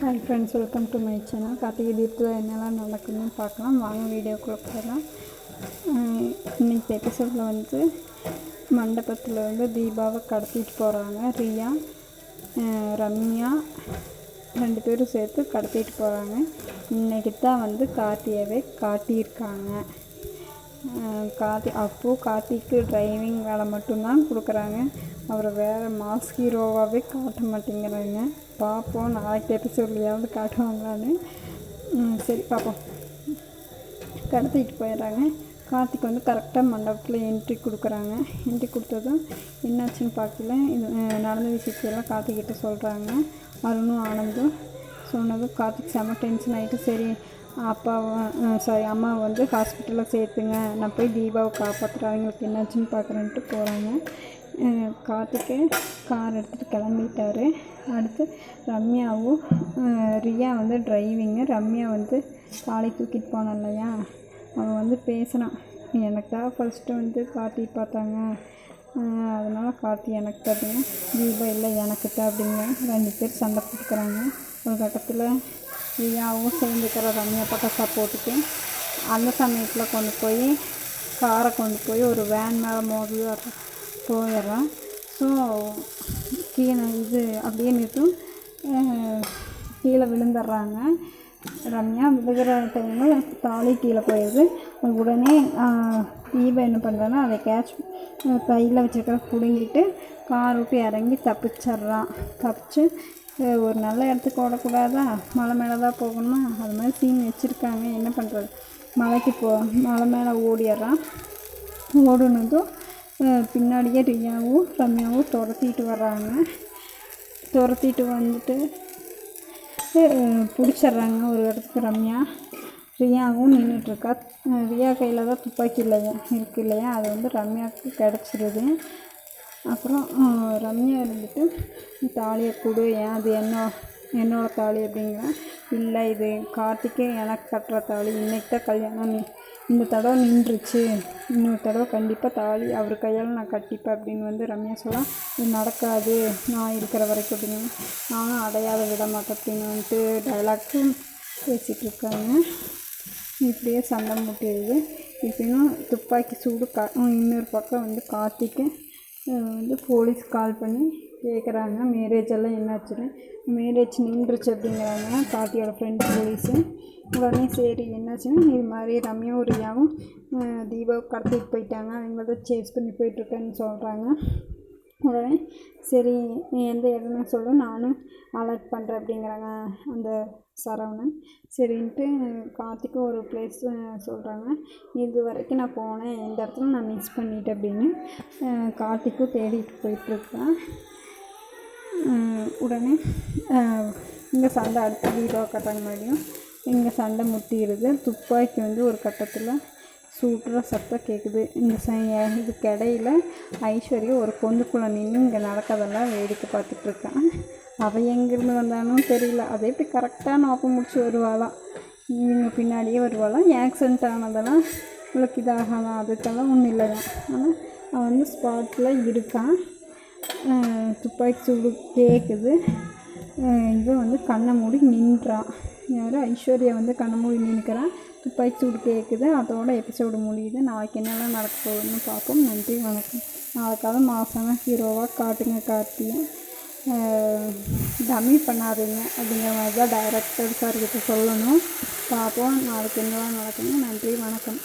Hi friends welcome to my channel Karthigai தீபத்தில் என்னெல்லாம் நடக்குதுன்னு பார்க்கலாம். வாங்க வீடியோக்குள்ளே போகலாம் இன்னைக்கு எபிசோடில் வந்து மண்டபத்தில் வந்து தீபாவை கடத்திட்டு போகிறாங்க ரியா ரம்யா ரெண்டு பேரும் சேர்த்து கடத்திட்டு போகிறாங்க இன்னைக்கு தான் வந்து கார்த்தியாவே காட்டியிருக்காங்க. கார்த்தி அப்போது கார்த்திக்கு டிரைவிங் வேலை மட்டும்தான் கொடுக்குறாங்க. அவரை வேறு மாஸ் ஹீரோவாகவே காட்ட மாட்டேங்கிறாங்க. பார்ப்போம் நாளைக்கு எபிசோட்லையாவது காட்டுவாங்களான்னு. சரி பார்ப்போம். கடத்திட்டு போயிடுறாங்க. கார்த்திக் வந்து கரெக்டாக மண்டபத்தில் என்ட்ரி கொடுக்குறாங்க. என்ட்ரி கொடுத்ததும் என்னாச்சுன்னு பார்க்கல. இது நடந்த விஷயத்தையெல்லாம் கார்த்திக்கிட்ட சொல்கிறாங்க அருணும் ஆனந்தும் சொன்னதும் கார்த்திக் செம டென்ஷன் ஆகிட்டு சரி அப்பாவை சாரி அம்மாவை வந்து ஹாஸ்பிட்டலில் சேர்த்துங்க. நான் போய் தீபாவை காப்பாற்றுறேன் அவங்களுக்கு என்னாச்சுன்னு பார்க்குறேன்ட்டு போகிறாங்க கார்த்திக்கு கார் எடுத்துகிட்டு கிளம்பிட்டாரு. அடுத்து ரம்யாவும் ரியா வந்து டிரைவிங்கு ரம்யா வந்து காலை தூக்கிட்டு போனான் இல்லையா? அவன் வந்து பேசினான். எனக்கு தான் ஃபஸ்ட்டு வந்து கார்த்தி பார்த்தாங்க. அதனால் கார்த்தி எனக்கு பார்த்தீங்க தீபா இல்லை எனக்கு தான் அப்படிங்க ரெண்டு பேர் சண்டை போட்டுக்கிறாங்க. ஒரு கட்டத்தில் ரியாவும் சேர்ந்துக்கிற ரம்யா பக்கம் சப்போர்ட்டுக்கு அந்த சமயத்தில் கொண்டு போய் காரை கொண்டு போய் ஒரு வேன் மேலே மோதி வர போயிடுறான் ஸோ கீழே இது அப்படியே நிறுத்தும் கீழே விழுந்துடுறாங்க. ரம்யா விழுகிற டைமில் தாலி கீழே போயிடுது. உடனே ஆஹ், என்ன பண்ணுறான்னா அதை கேட்ச் கையில் வச்சுருக்கிற பிடுங்கிட்டு கார் விட்டு இறங்கி தப்பிச்சிட்றான் தப்பிச்சு ஒரு நல்ல இடத்துக்கு ஓடக்கூடாதா? மலை மேலே தான் போகணுமா? அது மாதிரி சீன் வச்சுருக்காங்க. என்ன பண்ணுறது மலைக்கு போ மலை மேலே ஓடிடுறான் ஓடுனதும் பின்னாடியே ரியாவும் ரம்யாவும் துரத்திட்டு வர்றாங்க. துரத்திட்டு வந்துட்டு பிடிச்சிட்றாங்க ஒரு இடத்துக்கு ரம்யா. ரியாவும் நின்றுட்டுருக்கா ரியா கையில் தான் துப்பாக்கி இல்லையா? இருக்கு இல்லையா? அது வந்து ரம்யாவுக்கு கிடச்சிருது. அப்புறம் ரம்யா இருந்துட்டு தாலியை கொடு ஏன்? அது என்ன என்னோட தாலி அப்படிங்கிறேன் இல்லை இது கார்த்திகே எனக்கு கட்டுற தாலி. இன்றைக்கி தான் கல்யாணம். இந்த தடவை நின்றுச்சு. இன்னொரு தடவை கண்டிப்பாக தாலி அவர் கையால் நான் கட்டிப்பேன் அப்படின்னு வந்து ரம்யா சொல்ல இது நடக்காது. நான் இருக்கிற வரைக்கும் அப்படின்னு. நானும் அடையாத விட மாட்டேன் அப்படின்னு வந்துட்டு டைலாக்கும் பேசிகிட்டு இருக்காங்க. இப்படியே சண்டை முட்டிடுது. இப்படியும் துப்பாக்கி சூடு கா இன்னொரு பக்கம் வந்து கார்த்திக்கு வந்து போலீஸ் கால் பண்ணி கேட்குறாங்க மேரேஜ் எல்லாம் என்னாச்சுன்னு? மேரேஜ் நின்றுச்சு அப்படிங்கிறாங்க கார்த்தியோட ஃப்ரெண்ட் போலீஸு உடனே சரி என்னாச்சுன்னு? இது மாதிரி ரம்யா ரியாவும் தீபா கடத்திட்டு போயிட்டாங்க. அவங்கள தான் சேஸ் பண்ணி போயிட்டுருக்கேன்னு சொல்கிறாங்க உடனே சரி நீ எந்த இடம்னு சொல்லு. நானும் அலர்ட் பண்ணுறேன் அப்படிங்கிறாங்க அந்த சரவணன். சரின்ட்டு கார்த்திக்கும் ஒரு பிளேஸ் சொல்கிறாங்க இது வரைக்கும் நான் போனேன். இந்த இடத்துல நான் மிஸ் பண்ணிட்டேன் அப்படின்னு கார்த்திக்கும் தேடிட்டு போயிட்டுருக்கேன் உடனே இங்கே சண்டை அடுத்த தீபாவை கட்டாங்க மாதிரியும் இங்கே சண்டை முட்டிடுது. துப்பாக்கி வந்து ஒரு கட்டத்தில் சூட்டுற சத்தம் கேட்குது இந்த ச இதுக்கு இடையில ஐஸ்வர்யா ஒரு பொந்துக்குள்ளே நின்று இங்கே நடக்கிறதெல்லாம் வேடிக்கை பார்த்துட்ருக்கான். அவள் எங்கேருந்து வந்தானும் தெரியல. அதை எப்படி கரெக்டாக நாப்ப முடிச்சு வருவாளாம் இவங்க பின்னாடியே வருவாளாம் ஆக்சிடென்ட் ஆனதெல்லாம் இவளுக்கு இதாகலாம் அதுக்கெல்லாம் ஒன்றும் இல்லைதான். ஆனால் அவன் வந்து ஸ்பாட்டில் இருக்கான். துப்பாக்கி சூடு கேட்குது இவன் வந்து கண்ணை மூடி நின்றான் யார் ஐஸ்வர்யா வந்து கண்ணை மூடி நின்றுக்கிறான் துப்பாக்கி சூடு கேட்குது அதோட எபிசோடு முடியுது. நாளைக்கு என்னெல்லாம் நடக்க போகுதுன்னு பார்ப்போம். நன்றி வணக்கம். நாளைக்காவது மாதமாக ஹீரோவாக காட்டுங்க கார்த்தியை டம்மி பண்ணாதீங்க அப்படிங்கிற மாதிரி தான் டைரக்டர் சார்கிட்ட சொல்லணும். பார்ப்போம். நாளைக்கு என்னெல்லாம் நடக்குங்க நன்றி வணக்கம்.